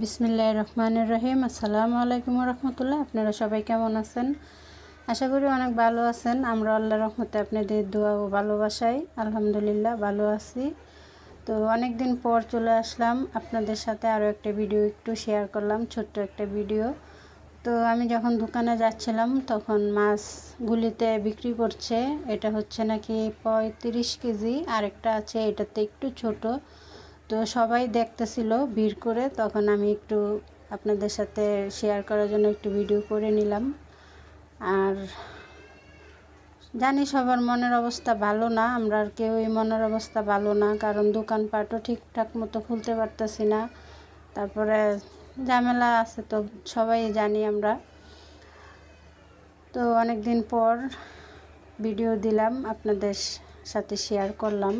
বিসমিল্লাহ রহমান রহিম। আসসালামু আলাইকুম রহমতুল্লাহ আপনারা সবাই কেমন আছেন? আশা করি অনেক ভালো আছেন। আমরা আল্লাহ রহমতে আপনাদের দোয়া ও ভালোবাসাই আলহামদুলিল্লাহ ভালো আছি। তো অনেক দিন পর চলে আসলাম। আপনাদের সাথে আরও একটা ভিডিও একটু শেয়ার করলাম, ছোট্ট একটা ভিডিও। তো আমি যখন দোকানে যাচ্ছিলাম, তখন মাছগুলিতে বিক্রি করছে। এটা হচ্ছে নাকি পঁয়ত্রিশ কেজি। আরেকটা আছে, এটাতে একটু ছোট। তো সবাই দেখতেছিল, ভিড় করে। তখন আমি একটু আপনাদের সাথে শেয়ার করার জন্য একটু ভিডিও করে নিলাম। আর জানি সবার মনের অবস্থা ভালো না, আমরা আর কেউই মনের অবস্থা ভালো না, কারণ দোকানপাটও ঠিকঠাক মতো খুলতে পারতেছি না। তারপরে ঝামেলা আছে তো সবাই জানি আমরা। তো অনেক দিন পর ভিডিও দিলাম, আপনাদের সাথে শেয়ার করলাম।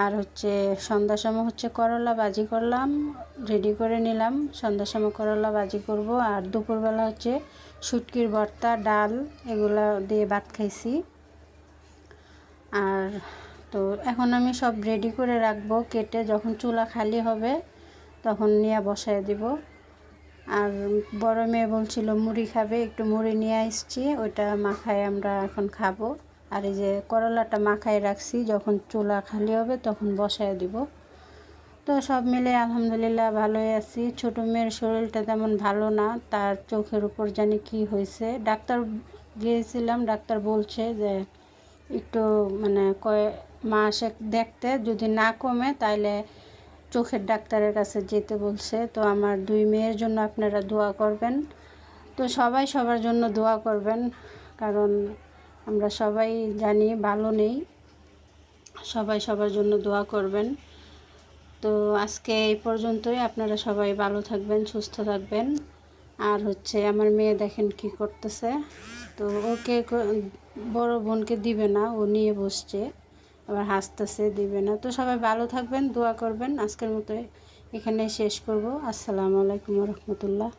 আর হচ্ছে সন্ধ্যার সময় হচ্ছে করলা ভাজি করলাম রেডি করে নিলাম। সন্ধ্যার সময় করলা ভাজি করব আর দুপুরবেলা হচ্ছে শুটকির ভর্তা, ডাল এগুলো দিয়ে ভাত খাইছি। আর তো এখন আমি সব রেডি করে রাখব, কেটে যখন চুলা খালি হবে তখন নিয়ে বসায় দিব। আর বড় মেয়ে বলছিল, মুড়ি খাবে, একটু মুড়ি নিয়ে আসছি, ওইটা মাখায় আমরা এখন খাব। আর এই যে করলাটা মাখায় রাখছি, যখন চুলা খালি হবে তখন বসায় দিব। তো সব মিলে আলহামদুলিল্লাহ ভালোই আছি। ছোটো মেয়ের শরীরটা তেমন ভালো না, তার চোখের উপর জানি কি হয়েছে। ডাক্তার গিয়েছিলাম, ডাক্তার বলছে যে একটু মানে কয়ে মাসে দেখতে, যদি না কমে তাইলে চোখের ডাক্তারের কাছে যেতে বলছে। তো আমার দুই মেয়ের জন্য আপনারা দোয়া করবেন। তো সবাই সবার জন্য দোয়া করবেন, কারণ আমরা সবাই জানি ভালো নেই। সবাই সবার জন্য দোয়া করবেন। তো আজকে এই পর্যন্তই। আপনারা সবাই ভালো থাকবেন, সুস্থ থাকবেন। আর হচ্ছে আমার মেয়ে দেখেন কি করতেছে। তো ওকে বড় বোনকে দিবে না, ও নিয়ে বসছে। আবার হাসতেছে, দিবে না। তো সবাই ভালো থাকবেন, দোয়া করবেন। আজকের মতো এখানে শেষ করব। আসসালামু আলাইকুম রহমতুল্লাহ।